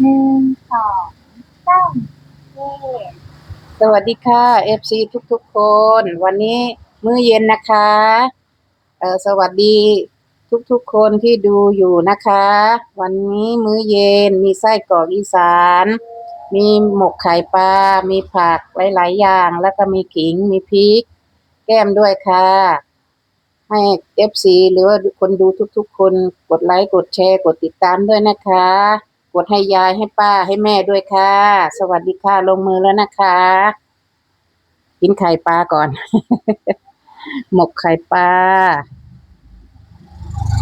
หนึ่งสองสามเย่สวัสดีค่ะ FC ทุกทุกๆคน วันนี้มื้อเย็นนะคะเออสวัสดีทุกทุกๆคนที่ดูอยู่นะคะ วันนี้มื้อเย็นมีไส้กรอกอีสาน มีหมกไข่ปลา มีผักหลายๆอย่าง แล้วก็มีขิง มีพริก แก้มด้วยค่ะ ให้ FC หรือว่าคนดูทุกๆ คนกดไลค์ กดแชร์ กดติดตามด้วยนะคะ กดให้ยายให้ป้าให้แม่ด้วยค่ะ สวัสดีค่ะ ลงมือแล้วนะคะ กินไข่ปลาก่อน หมกไข่ปลา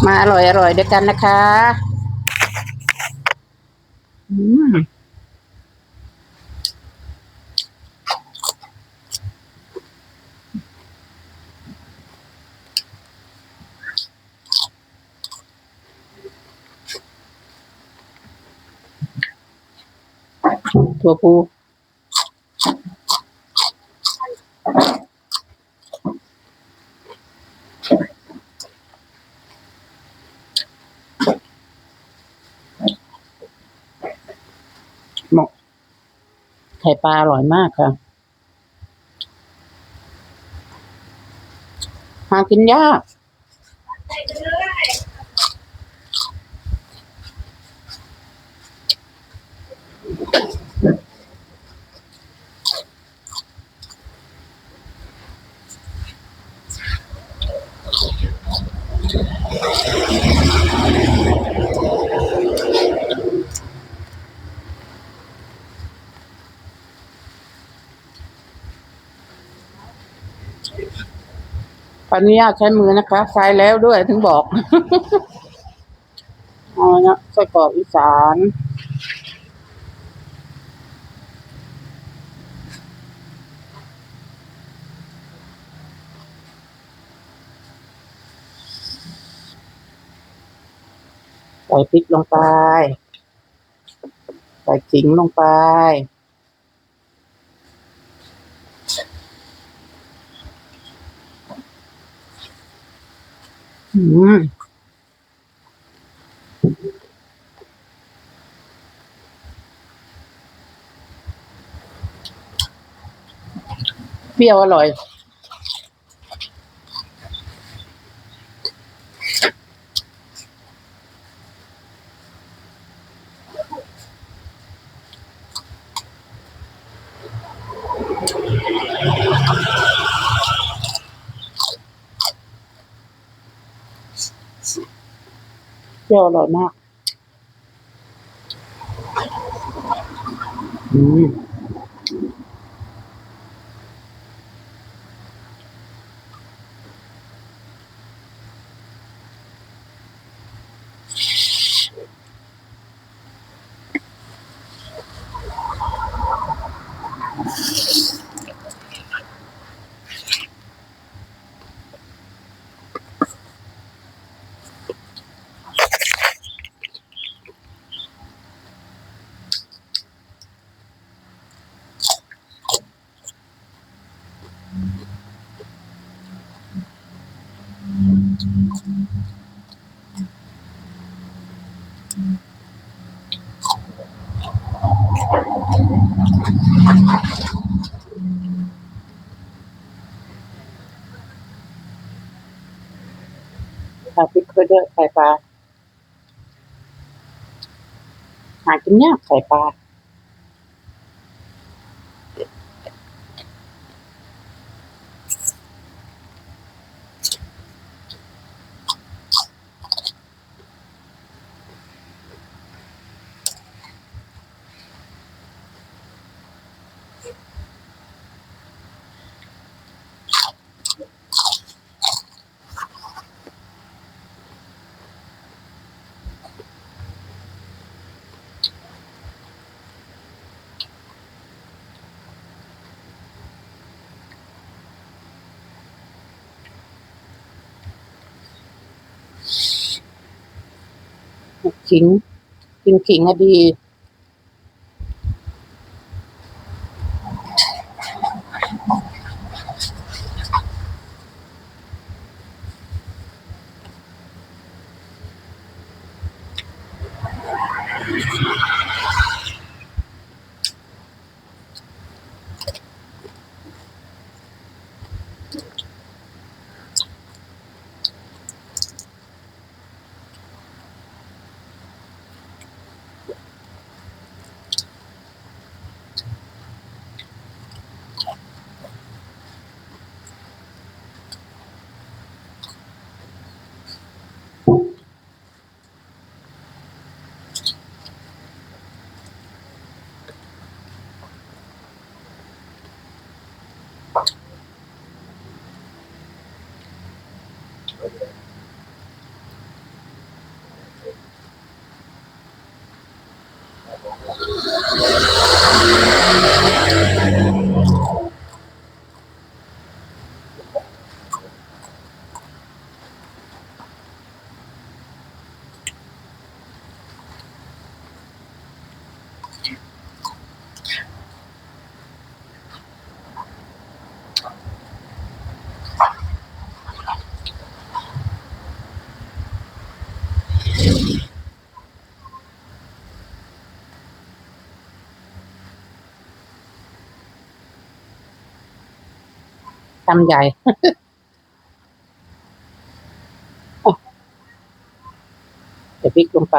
มาอร่อยอร่อยด้วยกันนะคะ อืม ถั่วพูหมกไข่ปลาอร่อยมากค่ะ หากินยาก ออนุญาตใช้มือนะคะใช้แล้วด้วยถึงบอกเอาละไส้กรอกอีสานใส่พริกลงไป ใส่ขิงลงไป อืมเปรี้ยวอร่อย จียวอร่อยมาก อืม ค่ะพริกด้วยด้วยไข่ปลาหากินยากไข่ปลา ขิง กินขิงอะดี ทำใหญ่เดี๋ยวพลิกลงไป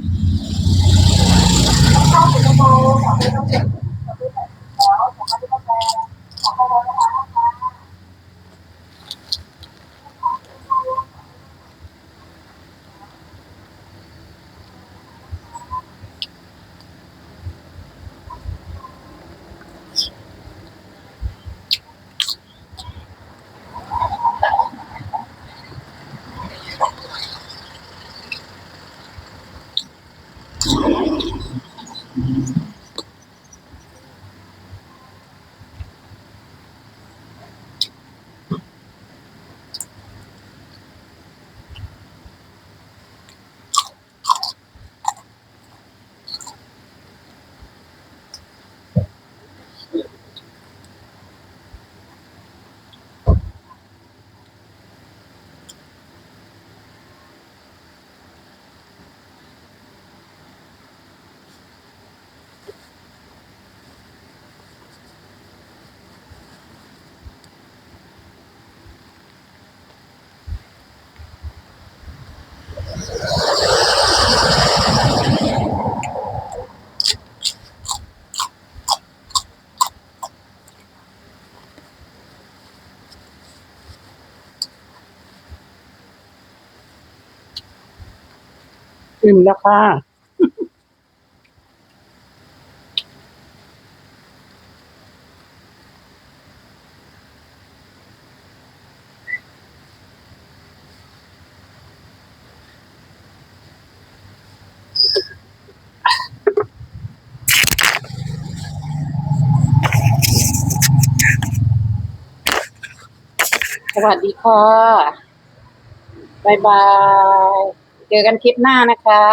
อิ่มแล้วค่ะสวัสดีค่ะ บ๊ายบาย เจอกันคลิปหน้านะคะ